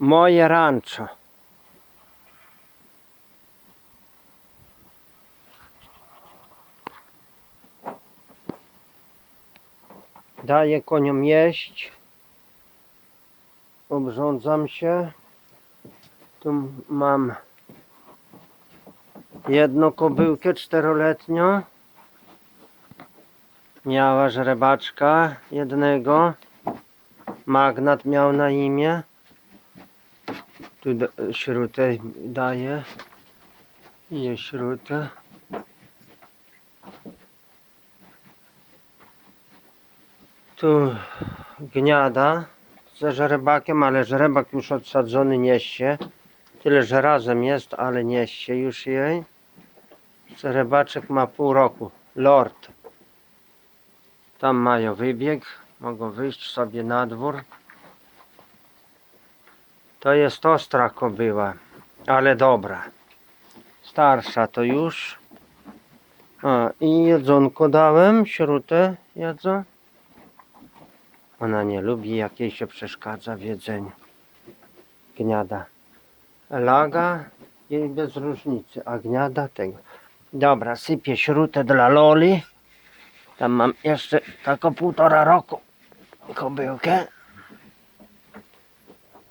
Moje rancho. Daję koniom jeść. Obrządzam się. Tu mam jedną kobyłkę czteroletnią. Miała żrebaczka jednego. Magnat miał na imię. Tu da- śrutę daję. Je śrutę. Tu gniada ze żrebakiem, ale żrebak już odsadzony niesie. Tyle, że razem jest, ale niesie już jej. Żrebaczek ma pół roku. Lord. Tam mają wybieg. Mogą wyjść sobie na dwór. To jest ostra kobyła, ale dobra. Starsza to już. A, i jedzonko dałem, śrutę jedzą. Ona nie lubi, jak jej się przeszkadza w jedzeniu. Gniada. Laga jej bez różnicy, a gniada tego. Dobra, sypię śrutę dla Loli. Tam mam jeszcze taką półtora roku kobyłkę.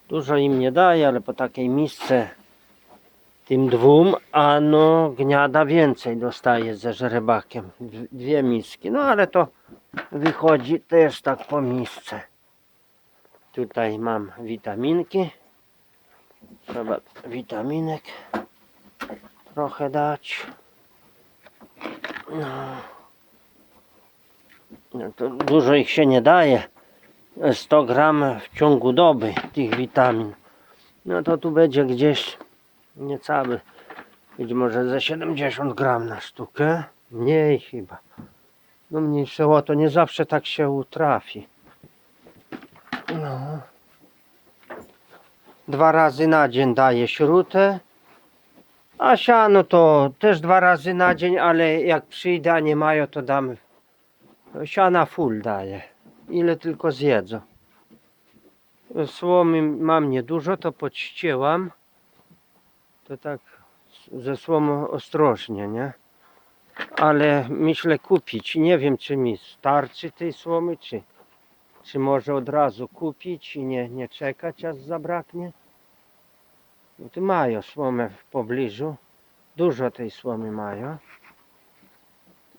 Dużo im nie daje, ale po takiej misce tym dwóm, a no gniada więcej dostaje ze żrebakiem. Dw- Dwie miski, no ale to wychodzi też tak po misce. Tutaj mam witaminki. Trzeba witaminek trochę dać. No. No to dużo ich się nie daje. 100 gram w ciągu doby tych witamin. No to tu będzie gdzieś niecały, być może ze 70 gram na sztukę. Mniej chyba. No mniejsze o to nie zawsze tak się utrafi. No. Dwa razy na dzień daję śrutę. A siano to też dwa razy na dzień, ale jak przyjdę, a nie mają, to dam siana full daję. Ile tylko zjedzą. Słomy mam niedużo, to podścięłam. To tak ze słomą ostrożnie, nie? Ale myślę kupić. Nie wiem, czy mi starczy tej słomy, czy, czy może od razu kupić i nie, nie czekać, aż zabraknie. No tu mają słomę w pobliżu. Dużo tej słomy mają.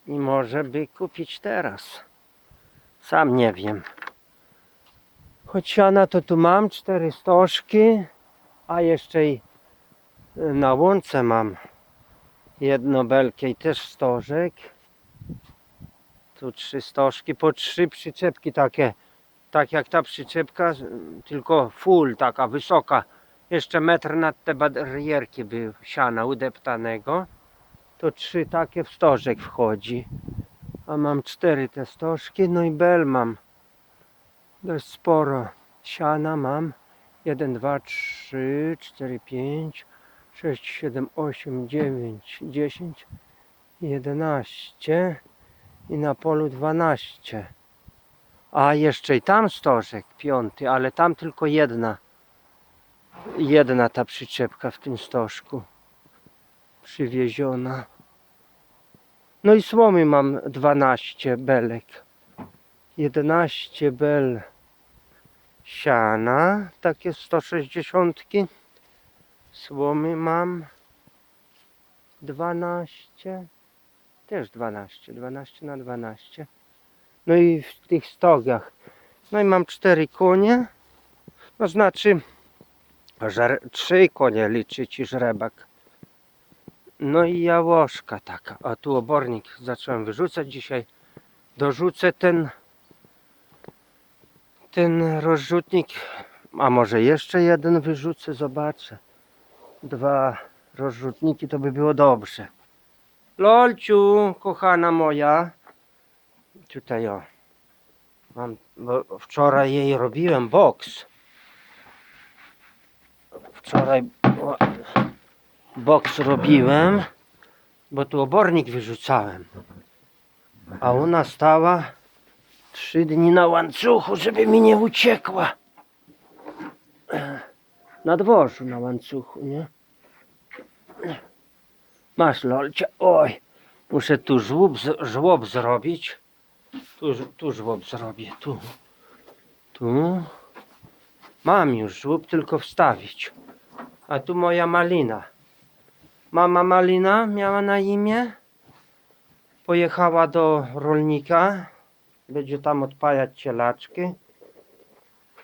I może by kupić teraz. Sam nie wiem. Choć siana to tu mam cztery stożki, a jeszcze i na łące mam jedno belkę i też stożek. Tu trzy stożki, po trzy przyczepki takie, tak jak ta przyczepka, tylko full taka wysoka. Jeszcze metr nad te barierki był siana udeptanego. To trzy takie w stożek wchodzi. A mam cztery te stożki, no i bel mam. Dość sporo. Siana mam. 1, 2, 3, 4, 5, 6, 7, 8, 9, 10, 11 i na polu 12. A jeszcze i tam stożek, piąty, ale tam tylko jedna. Jedna ta przyczepka w tym stożku przywieziona. No i słomy mam 12 belek. 11 bel siana, takie 160. Słomy mam 12. Też 12, 12 na 12. No i w tych stogach. No i mam 4 konie. No znaczy, że 3 konie liczyć i żrebak. No i jałoszka taka. A tu obornik zacząłem wyrzucać dzisiaj. Dorzucę ten ten rozrzutnik. A może jeszcze jeden wyrzucę, zobaczę. Dwa rozrzutniki to by było dobrze. Lolciu, kochana moja. Tutaj o. Mam, bo wczoraj jej robiłem boks. Wczoraj boks robiłem, bo tu obornik wyrzucałem. A ona stała trzy dni na łańcuchu, żeby mi nie uciekła. na dworzu, na łańcuchu, nie? Masz lolcia, oj, muszę tu żłób, żłob zrobić. Tu, tu żłob zrobię, tu. Tu. Mam już żłób, tylko wstawić. A tu moja malina. Mama malina miała na imię. Pojechała do rolnika. Będzie tam odpajać cielaczki.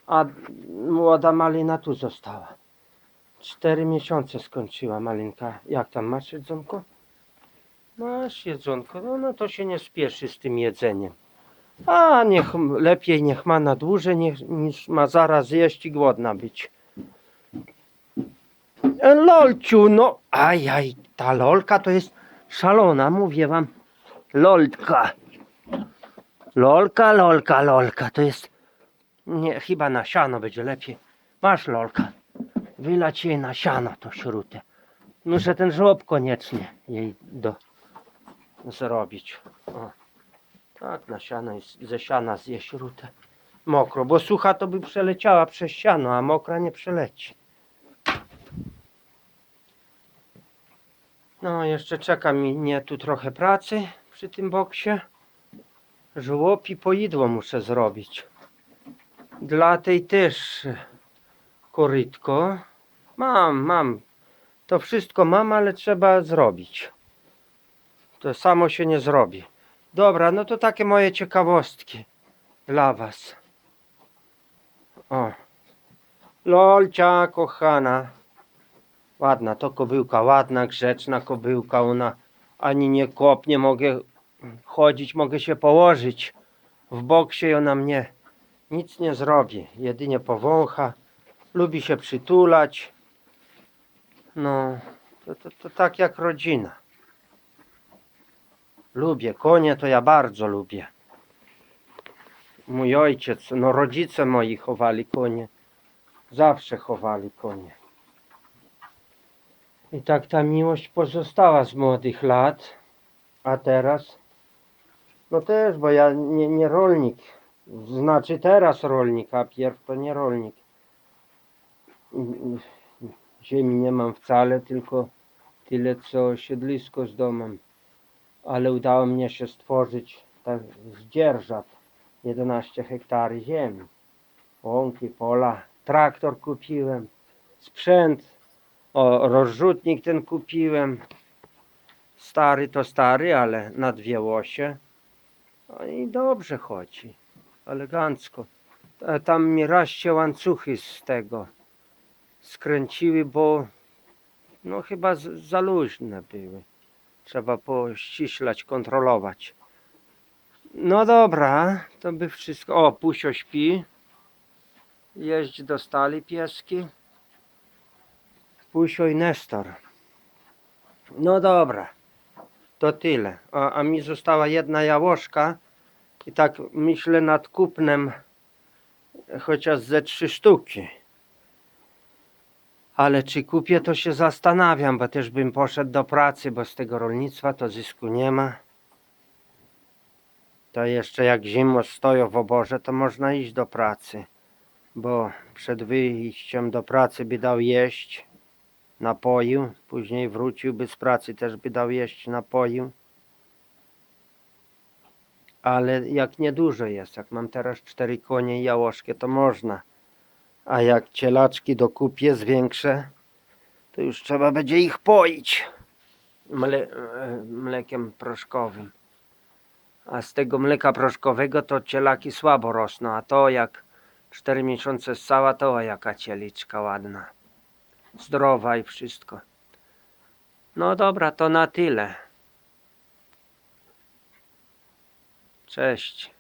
A młoda malina tu została. Cztery miesiące skończyła malinka. Jak tam masz jedzonko? Masz jedzonko. No, no to się nie spieszy z tym jedzeniem. A niech lepiej niech ma na dłużej niech, niż ma zaraz jeść i głodna być. Lolciu, no ajaj, ta lolka to jest szalona, mówię wam. Lolka. Lolka, lolka, lolka, to jest nie, chyba na siano będzie lepiej. Masz lolka. Wylać jej na siano to śrutę. Muszę ten żłob koniecznie jej do zrobić. O. Tak, na siano ze siana zje śrutę. Mokro, bo sucha to by przeleciała przez siano, a mokra nie przeleci. No, jeszcze czeka mi nie tu trochę pracy przy tym boksie. Żłоб i poidło muszę zrobić. Dla tej też korytko. Mam, mam. To wszystko mam, ale trzeba zrobić. To samo się nie zrobi. Dobra, no to takie moje ciekawostki dla was. O. Lolcia, kochana. Ładna, to kobyłka, ładna, grzeczna kobyłka. Ona ani nie kopnie, mogę chodzić, mogę się położyć. W boksie i ona mnie nic nie zrobi. Jedynie powącha. Lubi się przytulać. No, to, to, to tak jak rodzina. Lubię konie, to ja bardzo lubię. Mój ojciec, no rodzice moi chowali konie. Zawsze chowali konie. I tak ta miłość pozostała z młodych lat. A teraz? No też, bo ja nie, nie rolnik. Znaczy teraz rolnik, a pierw to nie rolnik. Ziemi nie mam wcale, tylko tyle co siedlisko z domem. Ale udało mnie się stworzyć tak z dzierżaw 11 hektary ziemi. Łąki, pola, traktor kupiłem, sprzęt, o, rozrzutnik ten kupiłem. Stary to stary, ale na dwie łosie. No i dobrze chodzi, elegancko. A Tam mi raz się łańcuchy z tego skręciły, bo no chyba za luźne były. Trzeba pościślać, kontrolować. No dobra, to by wszystko. O, Pusio śpi. Jeździ do stali pieski. Pusio i Nestor. No dobra, to tyle. A, a mi została jedna jałoszka i tak myślę nad kupnem chociaż ze trzy sztuki. Ale czy kupię, to się zastanawiam, bo też bym poszedł do pracy, bo z tego rolnictwa to zysku nie ma. To jeszcze jak zimno stoją w oborze, to można iść do pracy, bo przed wyjściem do pracy by dał jeść, napoił, później wróciłby z pracy, też by dał jeść, napoił. Ale jak niedużo jest, jak mam teraz cztery konie i jałoszkę, to można. A jak cielaczki dokupię zwiększę, to już trzeba będzie ich poić mle, e, mlekiem proszkowym. A z tego mleka proszkowego to cielaki słabo rosną, a to jak 4 miesiące ssała, to jaka cieliczka ładna. Zdrowa i wszystko. No dobra, to na tyle. Cześć.